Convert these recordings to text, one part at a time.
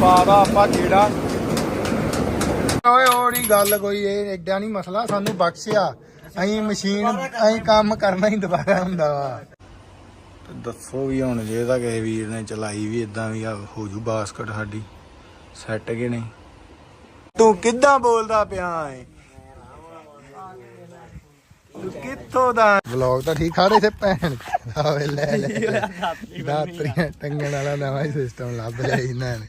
ਪਾਦਾ ਆਪਾਂ ਜਿਹੜਾ ਓਏ ਹੋੜੀ ਗੱਲ ਕੋਈ ਇਹ ਐਡਾ ਨਹੀਂ ਮਸਲਾ ਸਾਨੂੰ ਬਖਸ਼ਿਆ। ਅਸੀਂ ਮਸ਼ੀਨ ਅਸੀਂ ਕੰਮ ਕਰਨਾ ਹੀ ਦੁਬਾਰਾ ਹੁੰਦਾ ਵਾ। ਤੇ ਦੱਸੋ ਵੀ ਹੁਣ ਜੇ ਤਾਂ ਕਿਸੇ ਵੀਰ ਨੇ ਚਲਾਈ ਵੀ ਇਦਾਂ ਵੀ ਆ ਹੋ ਜੂ ਬਾਸਕਟ ਸਾਡੀ। ਸੈੱਟ ਕਿ ਨਹੀਂ? ਤੂੰ ਕਿੱਦਾਂ ਬੋਲਦਾ ਪਿਆ ਏ? ਤੂੰ ਕਿੱਥੋਂ ਦਾ? ਵਲੌਗ ਤਾਂ ਠੀਕ ਖਾ ਰਹੇ ਤੇ ਭੈਣ ਆਵੇ ਲੈ ਲੈ। ਦਾਤਰੀਆਂ ਟੰਗਣ ਵਾਲਾ ਨਵਾਂ ਸਿਸਟਮ ਲੱਭ ਲਿਆ ਇਹਨਾਂ ਨੇ।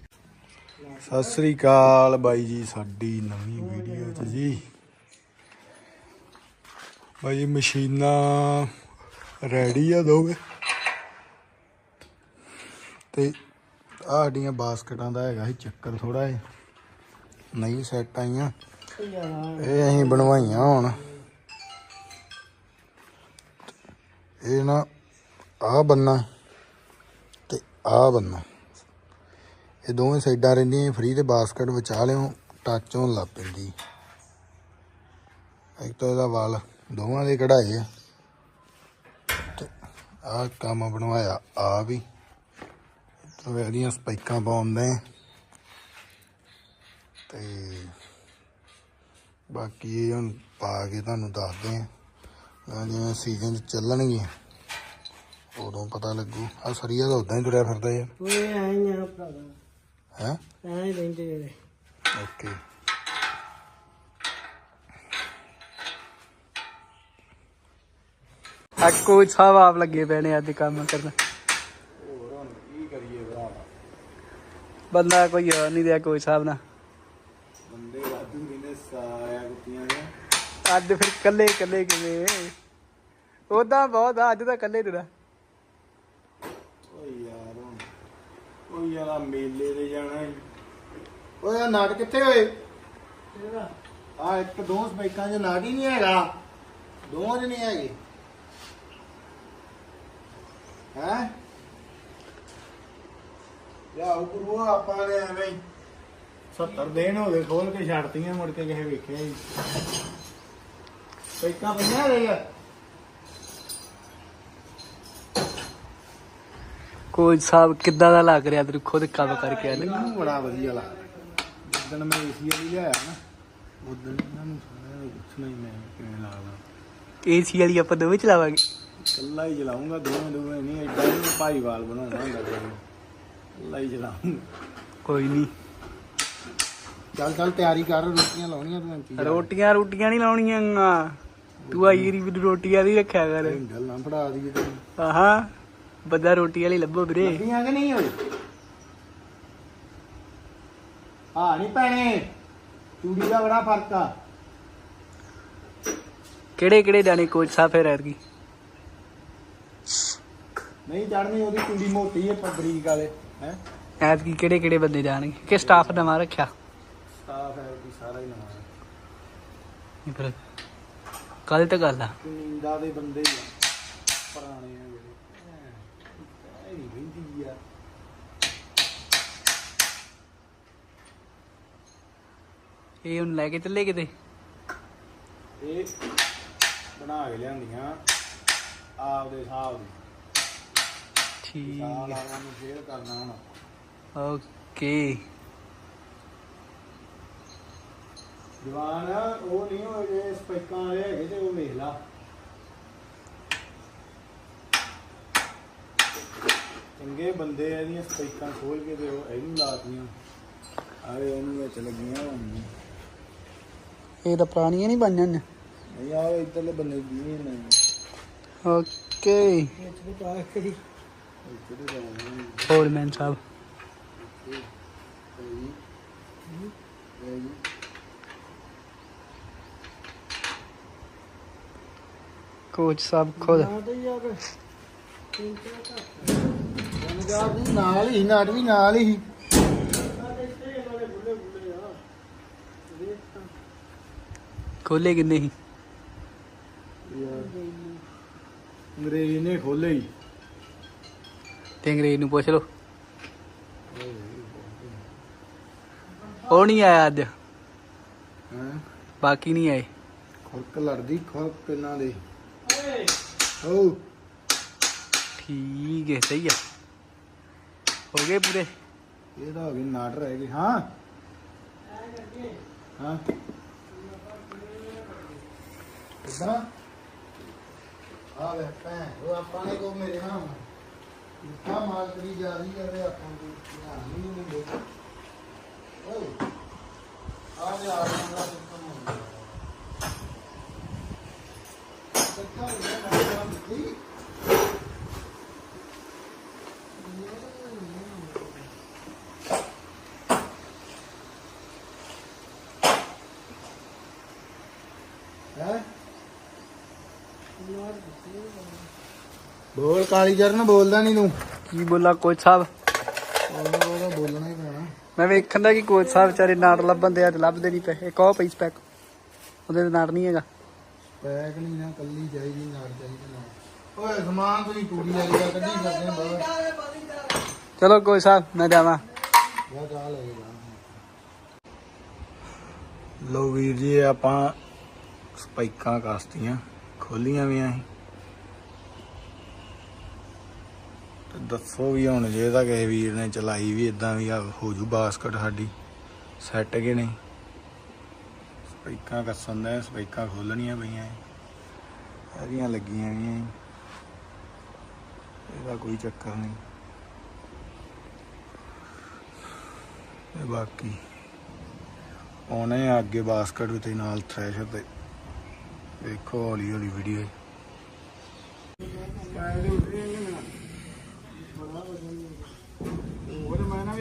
ਸਤਿ ਸ੍ਰੀ ਅਕਾਲ ਬਾਈ ਜੀ, ਸਾਡੀ ਨਵੀਂ ਵੀਡੀਓ ਚ ਜੀ। ਬਾਈ, ਮਸ਼ੀਨਾਂ ਰੈਡੀ ਆ ਦੋਵੇਂ। ਤੇ ਆਹ ਸਾਡੀਆਂ ਬਾਸਕਟਾਂ ਦਾ ਹੈਗਾ ਸੀ ਚੱਕਰ ਥੋੜਾ ਜਿਹਾ। ਨਹੀਂ ਸੈੱਟ ਆਈਆਂ। ਇਹ ਅਸੀਂ ਬਣਵਾਈਆਂ ਹੁਣ। ਇਹ ਨਾ ਆਹ ਬੰਨਾ ਤੇ ਆਹ ਬੰਨਾ ਇਹ ਦੋਵੇਂ ਸਾਈਡਾਂ ਰਹਿੰਦੀਆਂ ਫ੍ਰੀ ਤੇ ਬਾਸਕਟ ਵਿਚਾ ਲਿਓ ਟੱਚ ਹੋਣ ਲੱਗ ਪੈਂਦੀ। ਇੱਕ ਤਾਂ ਇਹਦਾ ਵਾਲ ਦੋਵਾਂ ਦੇ ਕਢਾਏ ਆ। ਤੇ ਕੰਮ ਬਣਵਾਇਆ ਆ ਵੀ। ਤੇ ਇਹਦੀਆਂ ਸਪਾਈਕਾਂ ਪਾਉਂਦੇ ਆ ਤੇ ਬਾਕੀ ਇਹ ਹੁਣ ਪਾ ਕੇ ਤੁਹਾਨੂੰ ਦੱਸਦੇ ਆ। ਜਿਵੇਂ ਸੀਜ਼ਨ ਚ ਚੱਲਣਗੇ ਉਦੋਂ ਪਤਾ ਲੱਗੂ। ਆ ਸਰੀਆ ਤਾਂ ਉਦਾਂ ਹੀ ਤੁਰਿਆ ਫਿਰਦਾ ਯਾਰ। ਓਏ ਆਈ ਆ ਭਰਾ ਹੈ ਐ ਰਹਿੰਦੇ ਜਿਹੜੇ ਓਕੇ ਆ ਕੋਚ ਸਾਹਿਬ ਆਪ ਲੱਗੇ ਪਏ ਨੇ ਅੱਜ ਕੰਮ ਕਰਨ। ਹੋਰ ਹੁਣ ਕੀ ਕਰੀਏ ਭਰਾ ਬੰਦਾ ਕੋਈ ਹੋਰ ਨਹੀਂ ਦਿਆ ਕੋਚ ਸਾਹਿਬ ਨਾਲ। ਬੰਦੇ ਵਾਧੂ ਕਹਿੰਦੇ ਸਾਰਿਆ ਕੁੱਤੀਆਂ ਦੇ। ਅੱਜ ਫਿਰ ਕੱਲੇ ਕੱਲੇ ਕਿਵੇਂ? ਉਦਾਂ ਬਹੁਤ ਆ ਅੱਜ ਤਾਂ ਕੱਲੇ ਤੁਰਾ ਓਏ ਯਾਰ ਹੁਣ ਯਾਰ ਮੇਲੇ ਤੇ ਜਾਣਾ ਈ। ਓਏ ਆ ਨਾਟ ਕਿੱਥੇ ਹੋਏ? ਆ ਇੱਕ ਦੋ ਸਪਾਈਕਾਂ 'ਚ ਨਾਟ ਹੀ ਨਹੀਂ ਹੈਗਾ। ਦੋਵਾਂ 'ਚ ਨਹੀਂ ਹੈਗੇ। ਹੈ? ਯਾ ਉਪਰੋਂ ਆਪਾਂ ਨੇ ਐਵੇਂ ਹੀ। 70 ਦਿਨ ਹੋ ਗਏ ਖੋਲ ਕੇ ਛੱਡਤੀਆਂ ਮੁੜ ਕੇ ਕਿਸੇ ਵੇਖਿਆ ਹੀ ਸਪਾਈਕਾਂ ਪਈਆਂ ਰਹੇਗਾ ਕੋਚ ਸਾਹਿਬ ਕਿੱਦਾਂ ਦਾ ਲੱਗ ਰਿਹਾ ਤੈਨੂੰ ਖੁਦ ਕੰਮ ਕਰਕੇ ਆਲੇ ਮੈਨੂੰ ਬੜਾ ਵਧੀਆ ਲੱਗਦਾ ਜਿੱਦਣ ਮੈਂ ਏਸੀ ਵਾਲੀ ਲਿਆਇਆ ਨਾ ਉਦੋਂ ਇਹਨਾਂ ਨੂੰ ਸਾਰਿਆਂ ਨੂੰ ਪੁੱਛਣਾ ਹੀ ਮੈਂ ਕਿਵੇਂ ਲੱਗਦਾ ਏਸੀ ਵਾਲੀ ਆਪਾਂ ਦੋਵੇਂ ਚਲਾਵਾਂਗੇ? ਇਕੱਲਾ ਹੀ ਚਲਾਉਂਗਾ ਦੋਵੇਂ ਦੋਵੇਂ ਨਹੀਂ ਐਡਾ ਨਹੀਂ ਭਾਈਵਾਲ ਬਣਾਉਣਾ ਹੁੰਦਾ ਕੋਈ। ਇਕੱਲਾ ਹੀ ਚਲਾਉਂਗਾ ਕੋਈ ਨਹੀਂ। ਚੱਲ ਚੱਲ ਤਿਆਰੀ ਕਰ ਰੋਟੀਆਂ ਲਾਉਣੀਆਂ ਤੂੰ ਕੀ ਰੋਟੀਆਂ ਰੋਟੀਆਂ ਨਹੀਂ ਲਾਉਣੀਆਂ। ਤੂੰ ਆਈ ਰੀ ਵੀ ਰੋਟੀਆਂ ਦੀ ਰੱਖਿਆ ਕਰ। ਢਿੰਗਲ ਨਾ ਫੜਾ ਦਈਏ ਤੈਨੂੰ। ਆਹਾਂ। ਬੰਦਾ ਰੋਟੀ ਵਾਲੀ ਲੱਭੋ ਵੀਰੇ। ਲੱਭੀਆਂ ਕਿ ਨਹੀਂ ਹੋਏ ਆ ਨਹੀਂ ਭੈਣੇ ਚੂੜੀ ਦਾ ਬੜਾ ਫ਼ਰਕ ਆ। ਕਿਹੜੇ ਕਿਹੜੇ ਦਾਣੇ ਕੋਚ ਸਾਹਿਬ ਫੇਰ ਐਤਕੀ? ਨਹੀਂ ਚੜਨੀ ਉਹਦੀ ਚੂੜੀ ਮੋਟੀ ਹੈ ਪਬਰੀਕ ਵਾਲੇ ਹੈ? ਐਤਕੀ ਕਿਹੜੇ ਕਿਹੜੇ ਬੰਦੇ ਜਾਣਗੇ? ਕਿ ਸਟਾਫ ਨਵਾਂ ਰੱਖਿਆ? ਸਟਾਫ ਹੈ ਵੀ ਸਾਰਾ ਹੀ ਨਵਾਂ। ਨਹੀਂ ਫਿਰ ਕੱਲ ਤੇ ਗੱਲ ਆ। ਦੇ ਬੰਦੇ ਹੀ ਆ ਪੁਰਾਣੇ ਆ ਜਿਹੜੇ ਇਹ ਰਹਿੰਦੀ ਆ ਇਹ ਹੁਣ ਲੈ ਕੇ ਚੱਲੇ ਕਿਤੇ? ਇਹ ਬਣਾ ਕੇ ਲਿਆਂਦੀਆਂ ਆਪਦੇ ਹਿਸਾਬ ਦੀ। ਠੀਕ ਸਾਲ ਆਵਾਂ ਨੂੰ ਸ਼ੇਅਰ ਕਰਨਾ ਹੁਣ ਓਕੇ। ਜਵਾਨ ਉਹ ਨਹੀਂ ਹੋਏ ਜੇ ਸਪੈਕਾਂ ਵਾਲੇ ਹੈਗੇ ਤੇ ਉਹ ਵੇਖ ਲਾ। ਚੰਗੇ ਬੰਦੇ ਆ ਇਹਦੀਆਂ ਸਪੈਕਾਂ ਖੋਲ ਕੇ ਤੇ ਉਹ ਇਹਨੂੰ ਲਾਤੀਆਂ ਆਵੇ ਇਹਨੂੰ ਵਿੱਚ ਲੱਗੀਆਂ ਹੋਣਗੀਆਂ। ਇਹ ਤਾਂ ਪੁਰਾਣੀਆਂ ਨਹੀਂ ਬਣੀਆਂ ਨੇ। ਨਹੀਂ ਆਵੇ ਇੱਧਰਲੇ ਬੰਦੇ ਦੀ ਨਹੀਂ okay. Foreman sahib. Coach sahib ਖੁਦ। ਨਾਲ ਹੀ ਨਾਟ ਵੀ ਨਾਲ ਹੀ। ਖੋਲੇ ਕਿੰਨੇ ਸੀ? ਅੰਗਰੇਜ਼ ਨੇ ਖੋਲੇ ਹੀ। ਤੇ ਅੰਗਰੇਜ਼ ਨੂੰ ਪੁੱਛ ਲਓ। ਉਹ ਨਹੀਂ ਆਇਆ ਅੱਜ। ਹਾਂ? ਬਾਕੀ ਨਹੀਂ ਆਏ। ਖੁਰਕ ਲੜਦੀ ਖੁਰਕ ਇਹਨਾਂ ਦੇ। ਓ ਠੀਕ ਹੈ ਸਹੀ ਆ। ਹੋ ਗਏ ਪੂਰੇ। ਇਹ ਤਾਂ ਹੋ ਗਈ ਨਾਟ ਰਹਿ ਗਈ ਹਾਂ। ਹਾਂ। ਕਿੱਦਾਂ? ਆ ਵੇ ਭੈਣ, ਉਹ ਆਪਾਂ ਨੇ ਕੋ ਮੇਰੇ ਨਾਲ ਇੱਕਾ ਮਾਲ ਕਰੀ ਜਾ ਰਹੀ ਹੈ ਤੇ ਆਪਾਂ ਨੂੰ ਧਿਆਨ ਹੀ ਨਹੀਂ ਦਿੰਦੇ। ਓਏ ਆ ਜਾ ਆ ਜਾ ਸਿਸਟਮ ਹੋ ਗਿਆ। ਸੱਚਾ ਇਹ ਨਾ। ਦਿੱਤੀ ਹੈ ਬੋਲ ਕਾਲੀ ਜਰਨ ਬੋਲਦਾ ਨਹੀਂ ਤੂੰ। ਕੀ ਬੋਲਾ ਕੋਚ ਸਾਹਿਬ? ਉਹਦਾ ਬੋਲਣਾ ਹੀ ਪੈਣਾ। ਮੈਂ ਵੇਖਣ ਦਾ ਕਿ ਕੋਚ ਸਾਹਿਬ ਵਿਚਾਰੇ ਨਾਟ ਲੱਭਣ ਦੇ ਅੱਜ ਲੱਭਦੇ ਨਹੀਂ ਪਏ। ਇੱਕ ਉਹ ਪਈ ਸਪੈਕ ਉਹਦੇ ਤੇ ਨਹੀਂ ਹੈਗਾ। ਪੈਕ ਨਹੀਂ ਨਾ ਕੱਲੀ ਚਾਹੀਦੀ ਨਾਲ ਚਾਹੀਦੀ ਨਾਲ ਓਏ ਸਮਾਨ ਤੁਸੀਂ ਟੂੜੀ ਲੈ ਗਿਆ ਕੱਢੀ ਕਰਦੇ ਬਾਬਾ ਚਲੋ ਕੋਚ ਸਾਹਿਬ ਮੈਂ ਜਾਵਾਂ। ਜਾ ਜਾ ਲੈ ਲੋ ਵੀਰ ਜੀ ਆਪਾਂ ਸਪਾਈਕਾਂ ਕਾਸਤੀਆਂ ਖੋਲੀਆਂ ਵੀ ਆਂ ਤੇ ਦੱਸੋ ਵੀ ਹੁਣ ਜੇ ਤਾਂ ਕਿਸੇ ਵੀਰ ਨੇ ਚਲਾਈ ਵੀ ਇਦਾਂ ਵੀ ਆ, ਹੋ ਜੂ ਬਾਸਕਟ ਸਾਡੀ। ਸੈੱਟ ਕੇ ਨਹੀਂ? ਸਪਾਈਕਾਂ ਕੱਸਣ ਦਾ ਸਪਾਈਕਾਂ ਖੋਲਣੀਆਂ ਪਈਆਂ ਇਹਦੀਆਂ ਲੱਗੀਆਂ ਵੀ ਆਂ ਇਹਦਾ ਕੋਈ ਚੱਕਰ ਨਹੀਂ। ਤੇ ਬਾਕੀ ਆਉਣੇ ਆ ਅੱਗੇ ਬਾਸਕਟ ਵੀ ਤੇ ਨਾਲ ਥ੍ਰੈਸ਼ਰ ਤੇ। ਦੇਖੋ ਹੌਲੀ ਹੌਲੀ ਵੀਡੀਓ ਉਹ ਮੈਂ ਨਾ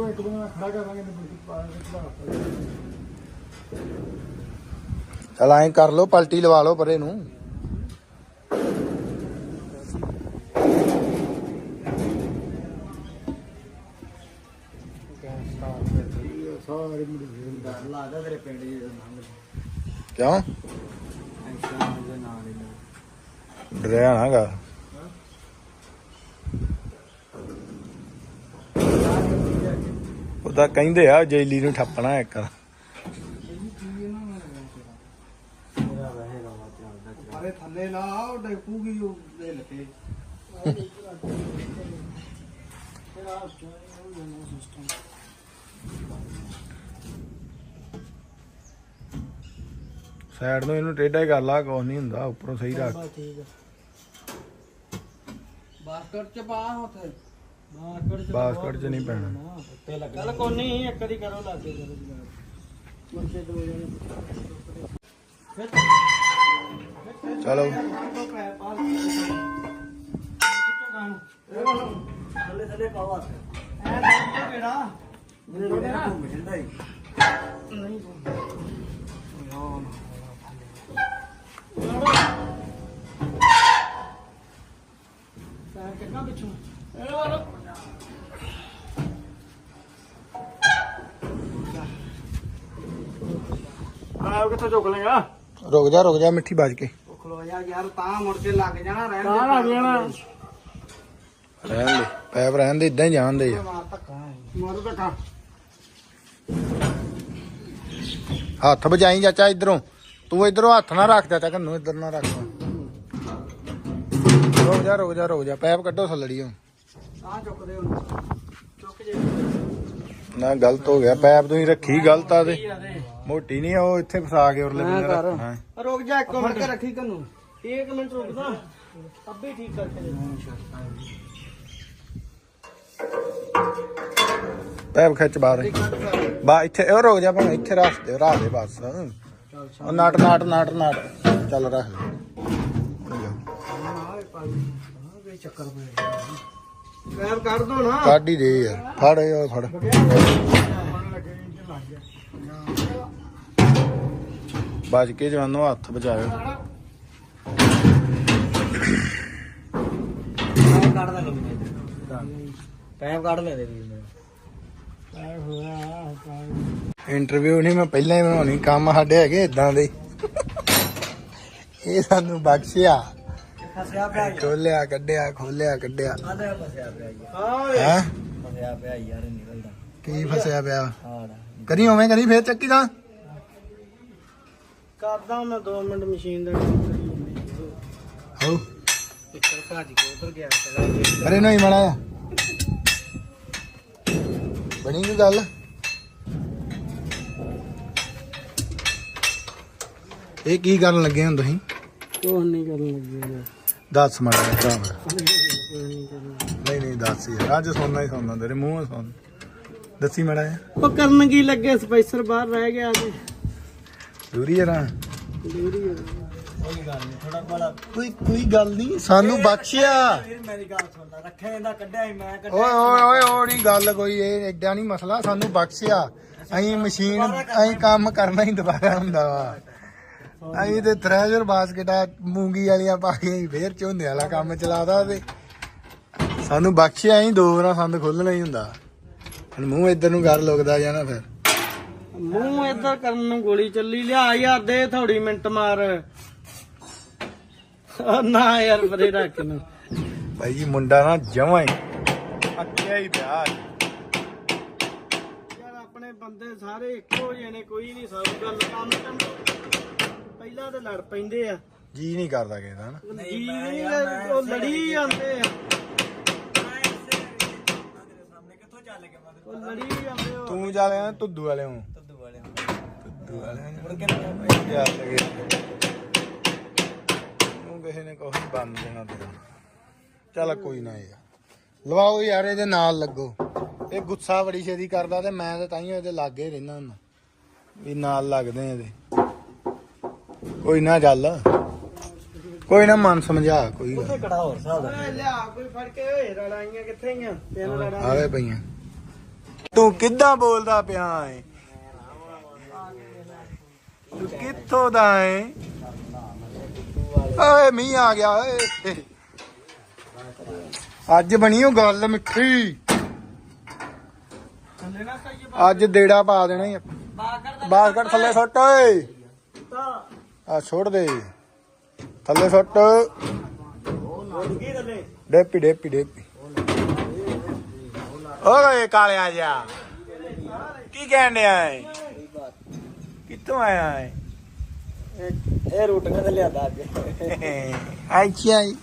ਉਦੋਂ ਇੱਕ ਦਿਨ ਖੜਾ ਕਰਾਂਗੇ ਤੇ ਕੇ ਪਾ ਕੇ ਚਲ ਐਂ ਕਰ ਲੋ ਪਲਟੀ ਲਵਾ ਲਓ ਪਰੇ ਨੂੰ। ਸਾਰੇ ਮੁੰਡੇ ਡਰ ਲੱਗਦਾ ਤੇਰੇ ਪਿੰਡ ਦੇ ਨਾਲ ਕਿਉਂ? ਦੇ ਨਾਲ ਡਰਿਆ ਨਾਗਾ ਉਹਦਾ ਕਹਿੰਦੇ ਆ ਜੈਲੀ ਨੂੰ ਠੱਪਣਾ ਇੱਕ। ਅਰੇ ਥੱਲੇ ਲਾ ਉਹ ਡੇਪੂਗੀ ਉਹ ਦੇ ਲੱਗੇ ਸਾਈਡ ਨੂੰ ਇਹਨੂੰ ਟੇਢਾ ਹੀ ਕਰ ਲਾ ਕੁਛ ਨਹੀਂ ਹੁੰਦਾ ਉੱਪਰੋਂ ਸਹੀ ਰੱਖ। ਠੀਕ ਬਾਸਕਟ ਚ ਪਾ ਉੱਥੇ। ਬਾਸਕਟ ਚ ਨਹੀਂ ਪੈਣਾ। ਚੱਲ ਕੋਈ ਨਹੀਂ ਇੱਕ ਵਾਰੀ ਕਰੋ ਲੱਗੇ ਕਰੋ ਮੁਰਕੇ ਦੋ ਜਣੇ। ਚਲੋ। ਥੱਲੇ ਥੱਲੇ ਪਾਓ ਐ ਕਿਹੜਾ ਮੇਰੇ ਹੀ ਨਹੀਂ ਕਿੰਨਾ ਪਿੱਛੋਂ ਆ ਕਿੱਥੋਂ ਚੁੱਕ ਲੇਗਾ ਰੁਕ ਜਾ ਰੁਕ ਜਾ ਮਿੱਠੀ ਬਾਜ ਕੇ। ਖਲੋ ਜਾ ਯਾਰ ਤਾਂ ਮੁੜ ਕੇ ਲੱਗ ਜਾਣਾ ਰਹਿਣ ਦੇ ਤਾਂ ਲੱਗ ਜਾਣਾ। ਰਹਿਣ ਦੇ ਪੈਪ ਰਹਿਣ ਦੇ ਇਦਾਂ ਹੀ ਜਾਣਦੇ ਆ। ਮਾਰ ਧੱਕਾ। ਮਾਰ ਧੱਕਾ। ਹੱਥ ਬਜਾਈ ਚਾਚਾ ਇਧਰੋਂ। ਤੂੰ ਇਧਰੋਂ ਹੱਥ ਨਾ ਰੱਖ ਚਾਚਾ ਕੰਨੂ ਇਧਰ ਨਾ ਰੱਖ। ਰੁਕ ਜਾ ਰੁਕ ਜਾ ਰੁਕ ਜਾ ਪੈਪ ਕੱਢੋ ਥੱਲੜੀ ਹੁਣ। ਆ ਚੁੱਕਦੇ ਹੁਣ। ਚੁੱਕ ਜੇ। ਨਾ ਗਲਤ ਹੋ ਗਿਆ ਪੈਪ ਤੁਸੀਂ ਰੱਖੀ ਗਲਤ ਆ ਤੇ। ਮੋਟੀ ਨਹੀਂ ਉਹ ਇੱਥੇ ਫਸਾ ਕੇ ਉਰਲੇ ਬੰਨੇ ਰੱਖ ਹਾਂ। ਰੁਕ ਜਾ ਇੱਕ ਮਿੰਟ। ਰੱਖੀ ਕੰਨੂ ਇੱਕ ਮਿੰਟ ਰੁਕਦਾ ਅੱਬੇ ਠੀਕ ਕਰਕੇ ਦੇ। ਪੈਪ ਖਿੱਚ ਬਾਹਰ। ਬਾ ਇੱਥੇ ਇਹ ਰੁਕ ਜਾ ਭਾਵੇਂ ਇੱਥੇ ਰੱਖ ਦੇ ਰੱਖ ਦੇ ਬਸ। ਉਹ ਨਾਟ ਨਾਟ ਨਾਟ ਨਾਟ। ਚੱਲ ਰੱਖ ਦੇ। ਚੱਕਰ ਪੈਰ ਕੱਢ ਦੋ ਨਾ। ਕੱਢ ਹੀ ਦੇ ਯਾਰ। ਫੜ ਇਹ ਉਹ ਫੜ। ਬਚ ਕੇ ਜਵਾਨੋ ਹੱਥ ਬਚਾਇਓ। ਦੇ ਲੈ ਦੇ ਵੀਰ ਮੇਰੇ। ਇੰਟਰਵਿਊ ਨਹੀਂ ਮੈਂ ਪਹਿਲਾਂ ਹੀ ਬਣਾਉਣੀ ਕੰਮ ਸਾਡੇ ਹੈਗੇ ਇਦਾਂ ਦੇ। ਇਹ ਸਾਨੂੰ ਬਖਸ਼ਿਆ। ਖੋਲਿਆ ਕੱਢਿਆ ਖੋਲਿਆ ਕੱਢਿਆ। ਆਦੇ ਫਸਿਆ ਪਿਆ ਯਾਰ ਹੈ? ਫਸਿਆ ਪਿਆ ਯਾਰ ਨਿਕਲਦਾ। ਕੀ ਫਸਿਆ ਪਿਆ? ਹਾਂ ਕਰੀ ਉਵੇਂ ਕਰੀ ਫੇਰ ਚੱਕੀ ਦਾ ਕਰਦਾ ਮੈਂ 2 ਮਿੰਟ ਮਸ਼ੀਨ ਦੇ ਹੋ ਪਿੱਛੇ ਭਾਜੀ ਕੋ ਉਧਰ ਗਿਆ ਚਲਾ ਅਰੇ ਨਹੀਂ ਮੜਾ ਬਣੀ ਕੋਈ ਗੱਲ? ਇਹ ਕੀ ਕਰਨ ਲੱਗੇ ਹੋ ਤੁਸੀਂ? ਕੋਹ ਨਹੀਂ ਕਰਨ ਲੱਗੇ ਦੱਸ ਮਾੜਾ ਭਰਾ। ਨਹੀਂ ਨਹੀਂ ਦੱਸ ਯਾਰ ਅੱਜ ਸੌਣਾ ਹੀ ਸੌਣਾ ਤੇਰੇ ਮੂੰਹੋਂ ਸੌਣ ਦੱਸੀ ਮਾੜਾ ਉਹ ਕਰਨ ਕੀ ਲੱਗੇ? ਸਪਾਈਸਰ ਬਾਹਰ ਰਹਿ ਗਿਆ ਤੇ ਦੂਰੀ ਜਰਾ ਡਿਊਰੀ ਕੋਈ ਗੱਲ ਨਹੀਂ ਥੋੜਾ ਬੜਾ ਕੋਈ ਕੋਈ ਗੱਲ ਨਹੀਂ ਸਾਨੂੰ ਬਖਸ਼ਿਆ। ਫਿਰ ਮੇਰੀ ਗੱਲ ਸੁਣਦਾ। ਰੱਖਿਆ ਇਹਦਾ ਕੱਢਿਆ ਮੈਂ ਕੱਢਿਆ ਓਏ ਓਏ ਓਏ ਨਹੀਂ ਗੱਲ ਕੋਈ ਇਹ ਐਡਾ ਨਹੀਂ ਮਸਲਾ। ਸਾਨੂੰ ਬਖਸ਼ਿਆ। ਅਸੀਂ ਮਸ਼ੀਨ ਅਸੀਂ ਕੰਮ ਕਰਨਾ ਹੀ ਦੁਬਾਰਾ ਹੁੰਦਾ ਵਾ। ਅਸੀਂ ਤੇ ਥ੍ਰੈਸ਼ਰ ਬਾਸਕਟਾ ਮੂੰਗੀ ਵਾਲੀਆਂ ਪਾ ਕੇ ਫੇਰ ਝੋਨੇ ਵਾਲਾ ਕੰਮ ਚਲਾਦਾ ਤੇ ਸਾਨੂੰ ਬਖਸ਼ਿਆ ਅਸੀਂ ਦੋ ਵਾਰਾਂ ਸੰਦ ਖੋਲਣਾ ਹੀ ਹੁੰਦਾ। ਹੁਣ ਮੂੰਹ ਇੱਧਰ ਨੂੰ ਕਰ ਲੁਕਦਾ ਜਾਣਾ ਫਿਰ। ਮੂੰਹ ਇੱਧਰ ਕਰਨ ਨੂੰ ਗੋਲੀ ਚੱਲੀ ਲਿਆ ਯਾਰ ਦੇ ਥੋੜੀ ਮਿੰਟ ਮਾਰ। ਉਹ ਨਾ ਯਾਰ ਪਰੇ ਰੱਖ ਨੂੰ ਭਾਈ ਜੀ ਮੁੰਡਾ ਨਾ ਜਮਾਂ ਹੀ ਅੱਕਿਆ ਹੀ ਪਿਆ। ਯਾਰ ਆਪਣੇ ਬੰਦੇ ਸਾਰੇ ਇੱਕੋ ਜਿਹੇ ਨੇ ਕੋਈ ਨਹੀਂ ਸਭ ਗੱਲ ਕੰਮ ਕਰਨ ਪਹਿਲਾਂ ਤੇ ਲੜ ਪੈਂਦੇ ਆ। ਜੀ ਨਹੀਂ ਕਰਦਾ ਕਿਸੇ ਦਾ ਨਾ। ਜੀ ਨਹੀਂ ਉਹ ਲੜੀ ਜਾਂਦੇ ਆ। ਉਹ ਲੜੀ ਜਾਂਦੇ ਉਹ ਤੂੰ ਜਾ ਲਿਆ ਤੁੱਦੂ ਵਾਲੇ ਨੂੰ। ਤੱਦੂ ਵਾਲੇ ਤੁੱਦੂ ਵਾਲੇ ਨੂੰ। ਮੁੜ ਕੇ ਯਾਰ ਲਗੇ ਤੂੰ ਕਿਸੇ ਨੇ ਕੋਈ ਬੰਦ ਦੇਣਾ ਤੇਰਾ। ਚੱਲ ਕੋਈ ਨਾ ਯਾਰ। ਲਵਾਓ ਯਾਰ ਇਹਦੇ ਨਾਲ ਲੱਗੋ। ਇਹ ਗੁੱਸਾ ਬੜੀ ਛੇਤੀ ਕਰਦਾ ਤੇ ਮੈਂ ਤਾਂ ਤਾਈਓ ਇਹਦੇ ਲਾਗੇ ਰਹਿਣਾ ਹੁੰਦਾ। ਵੀ ਨਾਲ ਲੱਗਦੇ ਆ ਇਹਦੇ। ਕੋਈ ਨਾ ਚੱਲ। ਕੋਈ ਨਾ ਮਨ ਸਮਝਾ ਕੋਈ ਗੱਲ ਉੱਥੇ ਕੜਾ ਹੋਰ ਹਿਸਾਬ ਦਾ ਲਿਆ ਕੋਈ ਫੜ ਕੇ ਓਏ ਲੜਾਈਆਂ ਕਿੱਥੇ ਗਈਆਂ? ਤਿੰਨ ਲੜਾਈਆਂ ਆਵੇ ਪਈਆਂ। ਤੂੰ ਕਿੱਦਾਂ ਬੋਲਦਾ ਪਿਆ ਏ? ਤੂੰ ਕਿੱਥੋਂ ਦਾ ਏ? ਓਏ, ਮੀਂਹ ਆ ਗਿਆ, ਓਏ। ਅੱਜ ਬਣੀ ਉਹ ਗੱਲ ਮਿੱਠੀ। ਅੱਜ ਦੇੜਾ ਪਾ ਦੇਣਾ ਈ ਬਾਸਕਟ ਥੱਲੇ ਸੁੱਟ, ਓਏ। ਆ ਛੋੜ ਦੇ। ਥੱਲੇ ਸੁੱਟ। ਡੇਪੀ ਡੇਪੀ ਡੇਪੀ। ਓਏ ਕਾਲਿਆ ਜਾ ਕੀ ਕਹਿਣ ਡਿਆ ਏ? ਕਿੱਥੋਂ ਆਇਆ ਏ? ਇਹ- ਇਹ ਰੋਟੀਆਂ ਤੇ ਲਿਆਦਾ ਅੱਜ। ਅੱਛਾ ਜੀ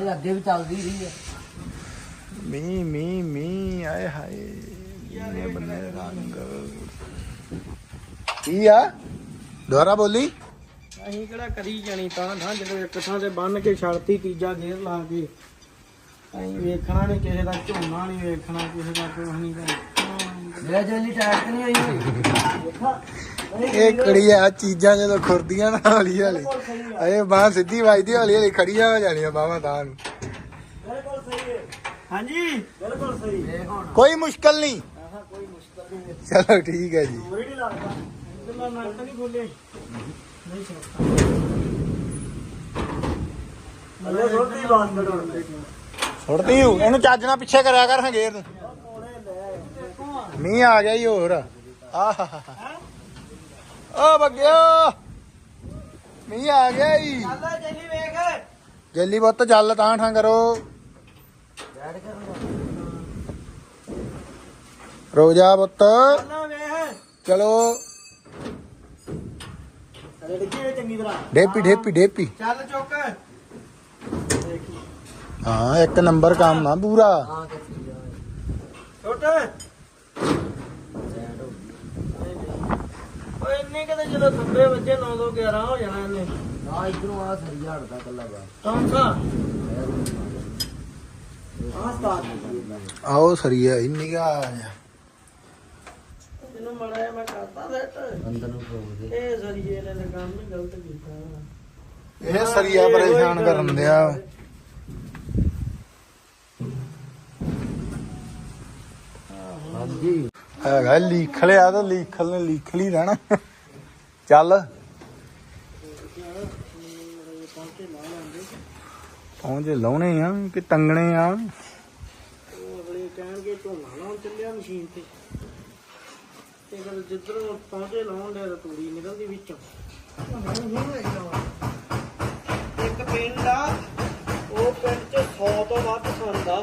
ਇਹ ਅੱਗੇ ਵੀ ਚੱਲਦੀ ਰਹੀ ਹੈ ਮੀ ਮੀ ਮੀ ਆਏ ਹਾਏ। ਮੀਨੇ ਬੰਨੇ ਰੰਗ। ਕੀ ਆ? ਦੁਆਰਾ ਬੋਲੀ। ਅਸੀਂ ਕਿਹੜਾ ਕਰੀ ਜਾਣੀ ਤਾਂ ਨਾ ਜਦੋਂ ਇੱਕ ਥਾਂ ਤੇ ਬੰਨ ਕੇ ਛੜਤੀ ਤੀਜਾ ਗੇਰ ਲਾ ਕੇ। ਅਸੀਂ ਵੇਖਣਾ ਨਹੀਂ ਕਿਸੇ ਦਾ ਝੋਨਾ ਨਹੀਂ ਵੇਖਣਾ ਕਿਸੇ ਦਾ ਕੁਝ ਨਹੀਂ ਮੇਰਾ ਜਲੀ ਟਾਇਰ ਨਹੀਂ ਆਈ। ਇਹ ਕੜੀ ਆ ਚੀਜ਼ਾਂ ਜਦੋਂ ਖੁਰਦੀਆਂ ਨਾ ਹੌਲੀ ਹੌਲੀ। ਇਹ ਬਾਹ ਸਿੱਧੀ ਵੱਜਦੀ ਹੌਲੀ ਹੌਲੀ ਖੜੀਆਂ ਹੋ ਜਾਣੀਆਂ ਬਾਹਾਂ ਤਾਂ। ਨੂੰ ਬਿਲਕੁਲ ਸਹੀ ਹੈ ਹਾਂਜੀ? ਬਿਲਕੁਲ ਸਹੀ ਹੈ ਹੁਣ। ਕੋਈ ਮੁਸ਼ਕਲ ਨਹੀਂ ਆਹਾਂ ਕੋਈ ਮੁਸ਼ਕਲ ਨਹੀਂ ਚਲੋ ਠੀਕ ਹੈ ਜੀ। ਹੋਰ ਹੀ ਨਹੀਂ ਲੱਗਦਾ। ਇਧਰ ਮੈਂ ਤਾਂ ਨਹੀਂ ਖੋਲੇ। ਨਹੀਂ ਸਕਦਾ ਮੱਲੇ ਛੋਟੀ ਬਾਤ ਕਰੋ ਸੁੱਟਦੀ ਹੂੰ ਇਹਨੂੰ ਚੱਜ ਨਾਲ ਪਿੱਛੇ ਕਰਿਆ ਕਰ ਹੰਗੇਰ ਨੂੰ। ਮੀਂਹ ਆ ਗਿਆ ਹੀ ਹੋਰ। ਆਹ। ਓ ਬੱਗਿਆ ਮੀਂਹ ਆ ਗਿਆ ਚੱਲ ਜਲੀ ਵੇਖ ਜੱਲੀ ਪੁੱਤ ਚੱਲ ਤਾਂ ਠਾਂ ਕਰੋ ਰੋਜਾ ਪੁੱਤ ਚੱਲ। ਢੇਪੀ ਢੇਪੀ ਢੇਪੀ ਚੱਲ ਚੁੱਕ। ਹਾਂ ਇੱਕ ਨੰਬਰ ਕੰਮ ਆ ਪੂਰਾ। ਹਾਂ ਕਿੱਥੇ ਛੋਟ। ਓਏ ਇੰਨੇ ਕਦੇ ਜਦੋਂ ਥੱਬੇ ਵੱਜੇ 9 2 11 ਹੋ ਜਾਣਾ ਇਹਨੇ। ਆ ਇਧਰੋਂ ਆ ਸਰੀ ਹੜਦਾ ਕੱਲਾ ਬਾ ਕੌਣ ਸਾ? ਆਹ ਸਟਾਰਟ ਆਓ ਸਰੀਆ ਇੰਨੀ ਕਾ ਆ ਜਾ। ਇਹਨੂੰ ਮੜਾਇਆ ਮੈਂ ਕਰਤਾ ਸੈਟ। ਅੰਦਰ ਨੂੰ ਇਹ ਸਰੀਏ ਨੇ ਕੰਮ ਗਲਤ ਕੀਤਾ। ਇਹ ਸਰੀਆ ਪਰੇਸ਼ਾਨ ਕਰਨ ਦਿਆ। ਹਾਂਜੀ ਹੈਗਾ ਲਿਖ ਲਿਆ ਤਾਂ ਲਿਖ ਲੈ ਲਿਖ ਲਈ ਰਹਿਣਾ। ਚੱਲ। ਪਹੁੰਚੇ ਲਾਉਣੇ ਆ ਕਿ ਟੰਗਣੇ ਆ? ਉਹ ਅਗਲੇ ਕਹਿਣਗੇ ਝੋਨਾ ਲਾਉਣ ਚੱਲਿਆ ਮਸ਼ੀਨ ਤੇ। ਤੇ ਜਦੋਂ ਜਿੱਧਰੋਂ ਪਹੁੰਚੇ ਲਾਉਣ ਦੇ ਤਾਂ ਤੂੜੀ ਨਿਕਲਦੀ ਵਿੱਚੋਂ। ਇੱਕ ਪਿੰਡ ਆ, ਉਹ ਪਿੰਡ ਚ 100 ਤੋਂ ਵੱਧ ਸੰਦਾ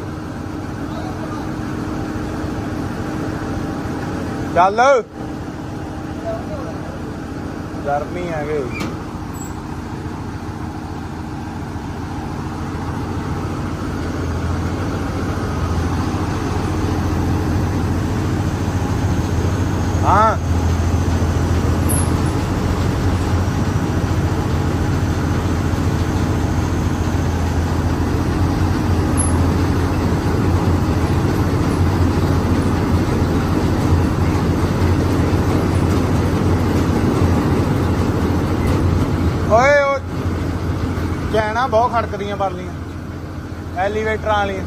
ਚੱਲ। ਗਰਮੀ ਆ ਗਈ ਹਾਂ ਓਏ ਉਹ ਚੈਣਾ ਬਹੁਤ ਖੜਕਦੀਆਂ ਪਰਲੀਆਂ। ਐਲੀਵੇਟਰਾਂ ਵਾਲੀਆਂ।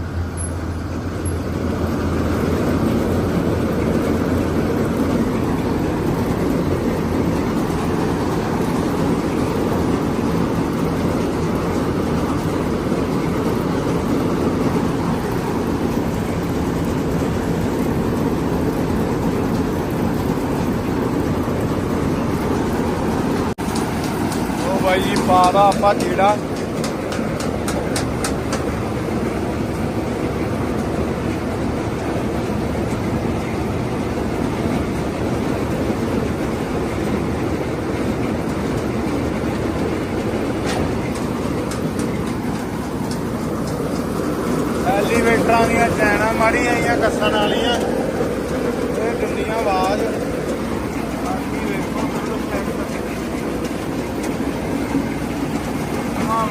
ਬਾਈ ਜੀ ਪਾਦਾ ਆਪਾਂ ਜਿਹੜਾ ਮੋਟਰਾਂ ਦੀਆਂ ਚੈਨਾਂ ਮਾੜੀਆਂ ਆਈਆਂ ਕੱਸਣ ਵਾਲੀਆਂ ਇਹ ਦੁਨੀਆ ਆਵਾਜ਼। ਆਂਦੀ ਵੇਖੋ, ਤੁਹਾਨੂੰ ਟੈਂਕ ਤੱਕ ਹਾਂ।